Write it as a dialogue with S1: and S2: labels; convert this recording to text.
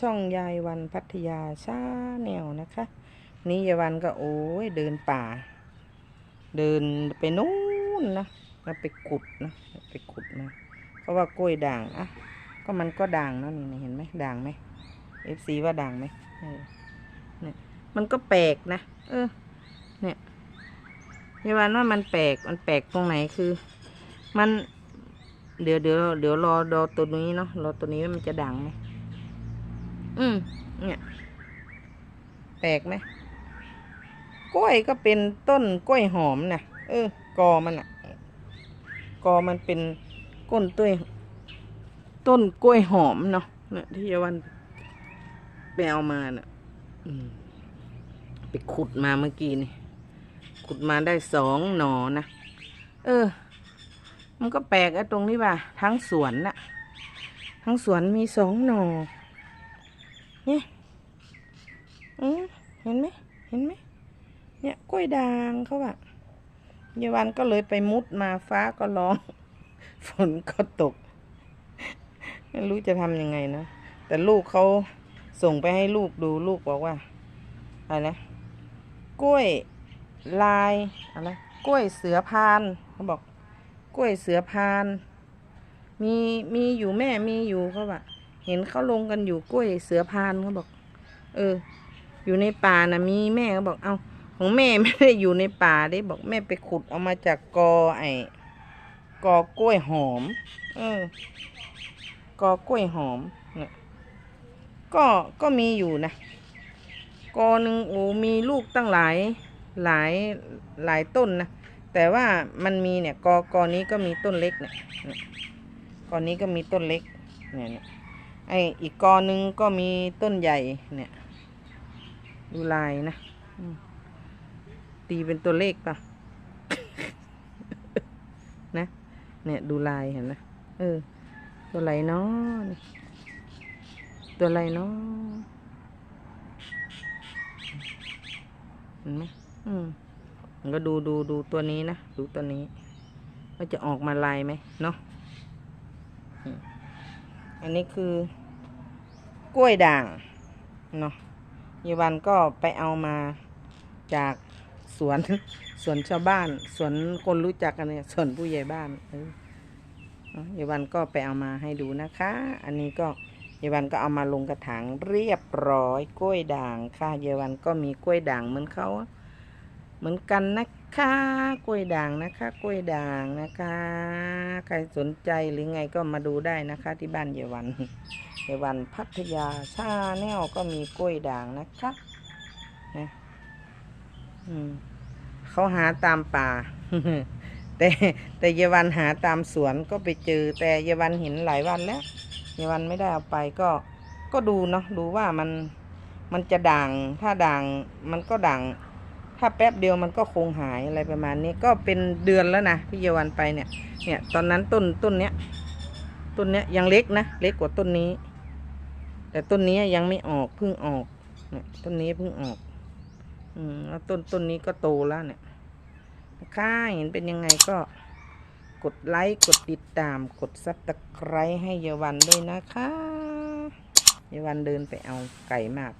S1: ช่องยายวันพัทยาชาแนวนะคะ นี่ยายวันก็โอ้ยเดินป่า เดินไปนู้นนะแล้วไปขุดนะไปขุดนะเพราะว่ากล้วยด่างอะก็มันก็ด่างเนาะนี่เห็นไหมด่างไหมเอฟซีว่าด่างไหมเนี่ยมันก็แปลกนะเออ เนี่ยยายวันว่ามันแปลกมันแปลกตรงไหนคือ มันเดี๋ยวเดี๋ยวเดี๋ยวรอรอตัวนี้เนาะรอตัวนี้ว่ามันจะดังไหม อืมเนี่ย แปลกไหมกล้วยก็เป็นต้นกล้วยหอมนะเออ กอมันอะกอมันเป็นก้นต้นต้นกล้วยหอมเนาะเนี่ยที่ยาวันไปเอามาเน่ะไปขุดมาเมื่อกี้นี่ ขุดมาได้สองหนอนะ เออ มันก็แปลกไอ้ตรงนี้ว่า ทั้งสวนน่ะ ทั้งสวนมีสองหนอ เนี่ยอืมเห็นไหมเห็นไหมเนี่ยกล้วยด่างเขาอะยาวันก็เลยไปมุดมาฟ้าก็ร้อง ฝนก็ตก ไม่รู้จะทำยังไงนะ แต่ลูกเขาส่งไปให้ลูกดูลูกบอกว่าอะไรนะกล้วยลายอะไรกล้วยเสือพานเขาบอก กล้วยเสือพาน มีมีอยู่แม่มีอยู่เขาบอก เห็นเขาลงกันอยู่กล้วยเสือพานเขาบอก เออ อยู่ในป่านะมีแม่เขาบอก เอาของแม่ไม่ได้อยู่ในป่าได้บอกแม่ไปขุดเอามาจากกอไอ้กอกล้วยหอม เออ กอกล้วยหอมเนี่ยก็ก็มีอยู่นะกอหนึ่งโอ้มีลูกตั้งหลายหลายหลายต้นนะแต่ว่ามันมีเนี่ยกอกอนี้ก็มีต้นเล็กเนี่ยเนี่ยกอนี้ก็มีต้นเล็กเนี่ยเนี่ย ไออีกกอหนึ่งก็มีต้นใหญ่เนี่ย ดูลายนะ ตีเป็นตัวเลขปะนะ เนี่ยดูลายเห็นไหมเออ ตัวไรเนาะตัวไรเนาะเห็นไหมอืมก็ดูดูดูตัวนี้นะ ดูตัวนี้ ว่าจะออกมาลายไหมเนาะ อันนี้คือกล้วยด่างเนาะยาวันก็ไปเอามาจากสวนสวนชาวบ้านสวนคนรู้จักกันเนี่ยสวนผู้ใหญ่บ้านเออเยาวันก็ไปเอามาให้ดูนะคะ อันนี้ก็ยายวันก็เอามาลงกระถางเรียบร้อยกล้วยด่างค่ะยายวันก็มีกล้วยด่างเหมือนเขา เหมือนกันนะคะกล้วยด่างนะคะกล้วยด่างนะคะ ใครสนใจหรือไงก็มาดูได้นะคะ ที่บ้านเยาวันเยาวันพัทยาชาแนลก็มีกล้วยด่างนะคะนะอืมเขาหาตามป่า แต่แต่เยาวันหาตามสวนก็ไปเจอ แต่เยาวันเห็นหลายวันแล้วเยาวันไม่ได้เอาไปก็ก็ดูเนาะดูว่ามันมันจะด่างถ้าด่างมันก็ด่าง ถ้าแป๊บเดียวมันก็คงหายอะไรประมาณนี้ก็เป็นเดือนแล้วนะที่เยาวันไปเนี่ย เนี่ยตอนนั้นต้นต้นเนี้ยต้นเนี้ยยังเล็กนะเล็กกว่าต้นนี้ แต่ต้นนี้ยังไม่ออกเพิ่งออกเนี่ยต้นนี้เพิ่งออก อืมแล้วต้นต้นนี้ก็โตแล้วเนี่ยนะคะเห็นเป็นยังไงก็กดไลค์กดติดตามกดซับตะไคร้ให้เยาวันด้วยนะคะ เยาวันเดินไปเอาไก่มาก